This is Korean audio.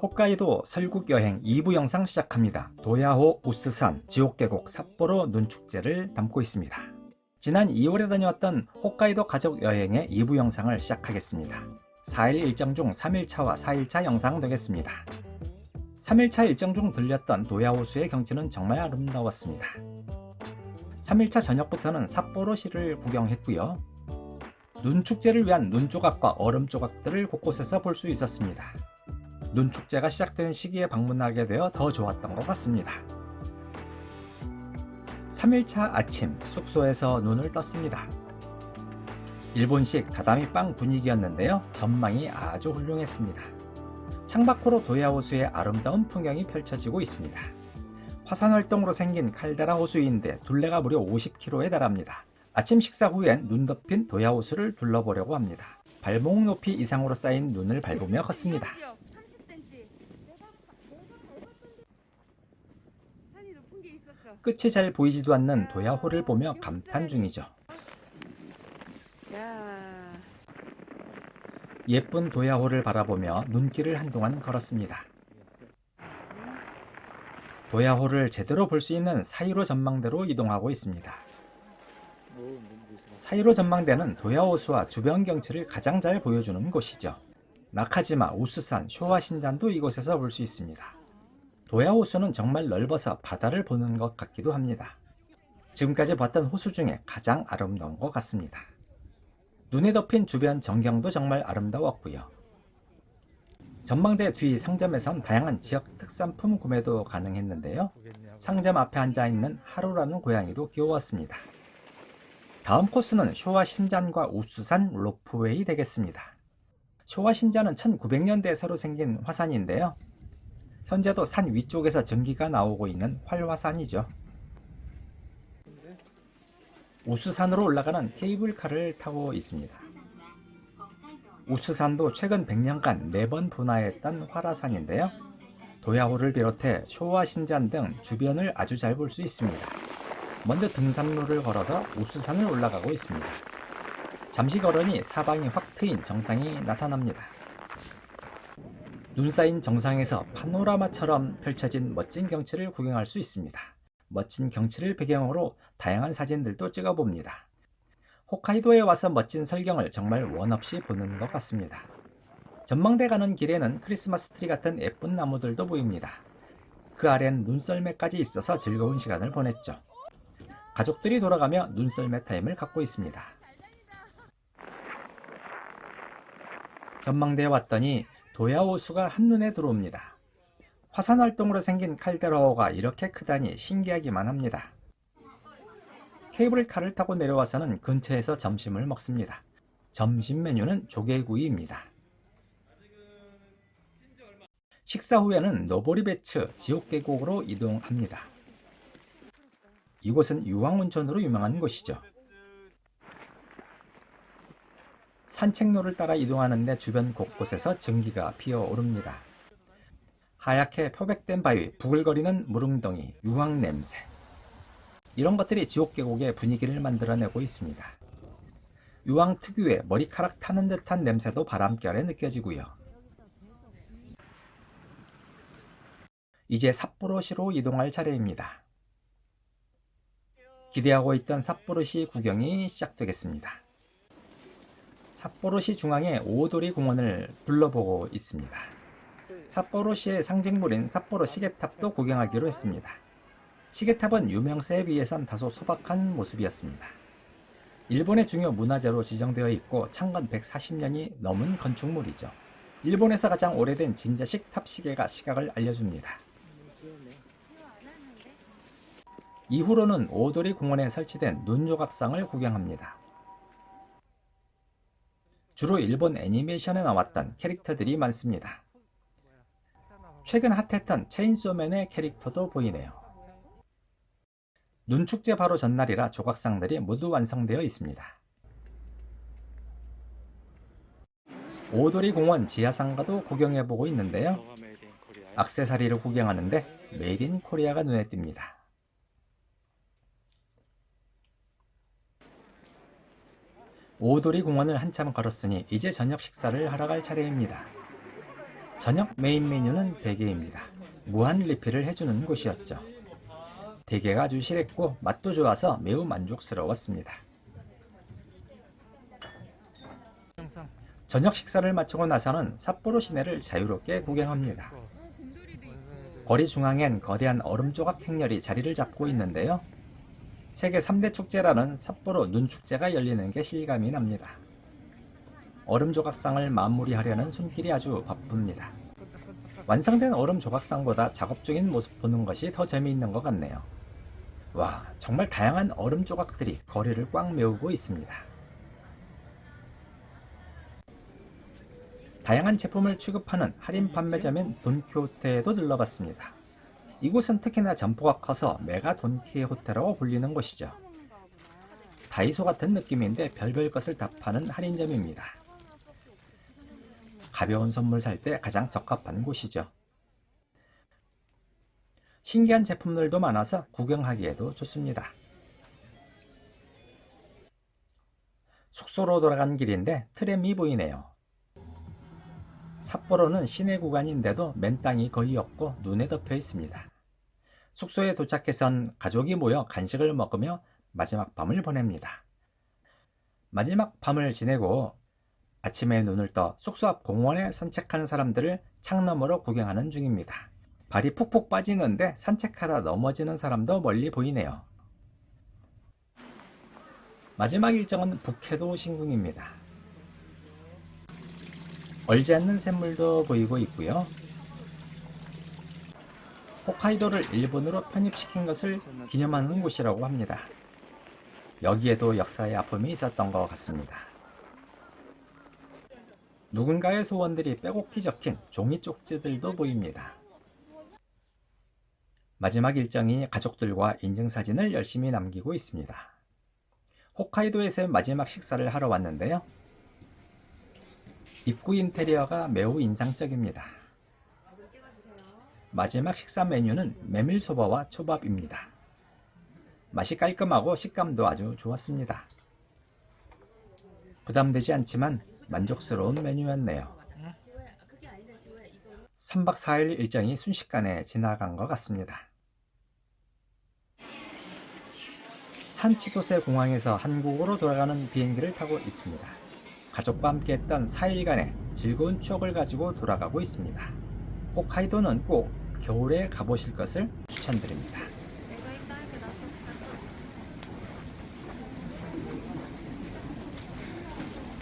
홋카이도 설국 여행 2부 영상 시작합니다. 도야호 우스산 지옥계곡 삿포로 눈축제를 담고 있습니다. 지난 2월에 다녀왔던 홋카이도 가족 여행의 2부 영상을 시작하겠습니다. 4일 일정 중 3일차와 4일차 영상 되겠습니다. 3일차 일정 중 들렸던 도야호수의 경치는 정말 아름다웠습니다. 3일차 저녁부터는 삿포로시를 구경했고요. 눈축제를 위한 눈조각과 얼음 조각들을 곳곳에서 볼 수 있었습니다. 눈 축제가 시작되는 시기에 방문하게 되어 더 좋았던 것 같습니다. 3일차 아침 숙소에서 눈을 떴습니다. 일본식 다다미 빵 분위기였는데요. 전망이 아주 훌륭했습니다. 창밖으로 도야호수의 아름다운 풍경이 펼쳐지고 있습니다. 화산 활동으로 생긴 칼데라 호수인데 둘레가 무려 50km에 달합니다. 아침 식사 후엔 눈 덮인 도야호수를 둘러보려고 합니다. 발목 높이 이상으로 쌓인 눈을 밟으며 걷습니다. 30cm. 산이 높은 게 있었어. 끝이 잘 보이지도 않는 도야호를 보며 감탄 중이죠. 야. 예쁜 도야호를 바라보며 눈길을 한동안 걸었습니다. 도야호를 제대로 볼 수 있는 사이로 전망대로 이동하고 있습니다. 사이로 전망대는 도야호수와 주변 경치를 가장 잘 보여주는 곳이죠. 나카지마, 우스산, 쇼와 신잔도 이곳에서 볼 수 있습니다. 도야호수는 정말 넓어서 바다를 보는 것 같기도 합니다. 지금까지 봤던 호수 중에 가장 아름다운 것 같습니다. 눈에 덮인 주변 전경도 정말 아름다웠고요. 전망대 뒤 상점에선 다양한 지역 특산품 구매도 가능했는데요. 상점 앞에 앉아 있는 하루라는 고양이도 귀여웠습니다. 다음 코스는 쇼와 신잔과 우수산 로프웨이 되겠습니다. 쇼와 신잔은 1900년대에 새로 생긴 화산인데요. 현재도 산 위쪽에서 전기가 나오고 있는 활화산이죠. 우수산으로 올라가는 케이블카를 타고 있습니다. 우수산도 최근 100년간 4번 분화했던 활화산인데요. 도야호를 비롯해 쇼와 신잔 등 주변을 아주 잘 볼 수 있습니다. 먼저 등산로를 걸어서 우수산을 올라가고 있습니다. 잠시 걸으니 사방이 확 트인 정상이 나타납니다. 눈 쌓인 정상에서 파노라마처럼 펼쳐진 멋진 경치를 구경할 수 있습니다. 멋진 경치를 배경으로 다양한 사진들도 찍어봅니다. 홋카이도에 와서 멋진 설경을 정말 원없이 보는 것 같습니다. 전망대 가는 길에는 크리스마스 트리 같은 예쁜 나무들도 보입니다. 그 아래는 눈썰매까지 있어서 즐거운 시간을 보냈죠. 가족들이 돌아가며 눈썰매 타임을 갖고 있습니다. 전망대에 왔더니 도야호수가 한눈에 들어옵니다. 화산 활동으로 생긴 칼데라호가 이렇게 크다니 신기하기만 합니다. 케이블카를 타고 내려와서는 근처에서 점심을 먹습니다. 점심 메뉴는 조개구이입니다. 식사 후에는 노보리베츠 지옥계곡으로 이동합니다. 이곳은 유황온천으로 유명한 곳이죠. 산책로를 따라 이동하는데 주변 곳곳에서 전기가 피어오릅니다. 하얗게 표백된 바위, 부글거리는 물웅덩이, 유황 냄새. 이런 것들이 지옥 계곡의 분위기를 만들어내고 있습니다. 유황 특유의 머리카락 타는 듯한 냄새도 바람결에 느껴지고요. 이제 삿포로시로 이동할 차례입니다. 기대하고 있던 삿포로시 구경이 시작되겠습니다. 삿포로시 중앙에 오도리 공원을 둘러보고 있습니다. 삿포로시의 상징물인 삿포로 시계탑도 구경하기로 했습니다. 시계탑은 유명세에 비해선 다소 소박한 모습이었습니다. 일본의 중요 문화재로 지정되어 있고 창건 140년이 넘은 건축물이죠. 일본에서 가장 오래된 진자식 탑시계가 시각을 알려줍니다. 이후로는 오도리 공원에 설치된 눈조각상을 구경합니다. 주로 일본 애니메이션에 나왔던 캐릭터들이 많습니다. 최근 핫했던 체인소맨의 캐릭터도 보이네요. 눈축제 바로 전날이라 조각상들이 모두 완성되어 있습니다. 오도리 공원 지하상가도 구경해보고 있는데요. 악세사리를 구경하는데 메이드 인 코리아가 눈에 띕니다. 오도리 공원을 한참 걸었으니 이제 저녁 식사를 하러 갈 차례입니다. 저녁 메인 메뉴는 베개입니다. 무한 리필을 해주는 곳이었죠. 대게가 아주 실했고 맛도 좋아서 매우 만족스러웠습니다. 저녁 식사를 마치고 나서는 삿포로 시내를 자유롭게 구경합니다. 거리 중앙엔 거대한 얼음 조각 행렬이 자리를 잡고 있는데요. 세계 3대 축제라는 삿포로 눈축제가 열리는 게 실감이 납니다. 얼음 조각상을 마무리하려는 손길이 아주 바쁩니다. 완성된 얼음 조각상보다 작업 중인 모습 보는 것이 더 재미있는 것 같네요. 와, 정말 다양한 얼음 조각들이 거리를 꽉 메우고 있습니다. 다양한 제품을 취급하는 할인 판매점인 돈키호테에도 들러봤습니다. 이곳은 특히나 점포가 커서 메가 돈키호테라고 불리는 곳이죠. 다이소 같은 느낌인데 별별 것을 다 파는 할인점입니다. 가벼운 선물 살 때 가장 적합한 곳이죠. 신기한 제품들도 많아서 구경하기에도 좋습니다. 숙소로 돌아간 길인데 트램이 보이네요. 삿포로는 시내 구간인데도 맨 땅이 거의 없고 눈에 덮여 있습니다. 숙소에 도착해선 가족이 모여 간식을 먹으며 마지막 밤을 보냅니다. 마지막 밤을 지내고 아침에 눈을 떠 숙소 앞 공원에 산책하는 사람들을 창너머로 구경하는 중입니다. 발이 푹푹 빠지는데 산책하다 넘어지는 사람도 멀리 보이네요. 마지막 일정은 북해도 신궁입니다. 얼지 않는 샘물도 보이고 있고요. 홋카이도를 일본으로 편입시킨 것을 기념하는 곳이라고 합니다. 여기에도 역사의 아픔이 있었던 것 같습니다. 누군가의 소원들이 빼곡히 적힌 종이 쪽지들도 보입니다. 마지막 일정이 가족들과 인증사진을 열심히 남기고 있습니다. 홋카이도에서의 마지막 식사를 하러 왔는데요. 입구 인테리어가 매우 인상적입니다. 마지막 식사 메뉴는 메밀소바와 초밥입니다. 맛이 깔끔하고 식감도 아주 좋았습니다. 부담되지 않지만 만족스러운 메뉴였네요. 3박 4일 일정이 순식간에 지나간 것 같습니다. 산치도세 공항에서 한국으로 돌아가는 비행기를 타고 있습니다. 가족과 함께했던 4일간의 즐거운 추억을 가지고 돌아가고 있습니다. 홋카이도는 꼭 겨울에 가보실 것을 추천드립니다.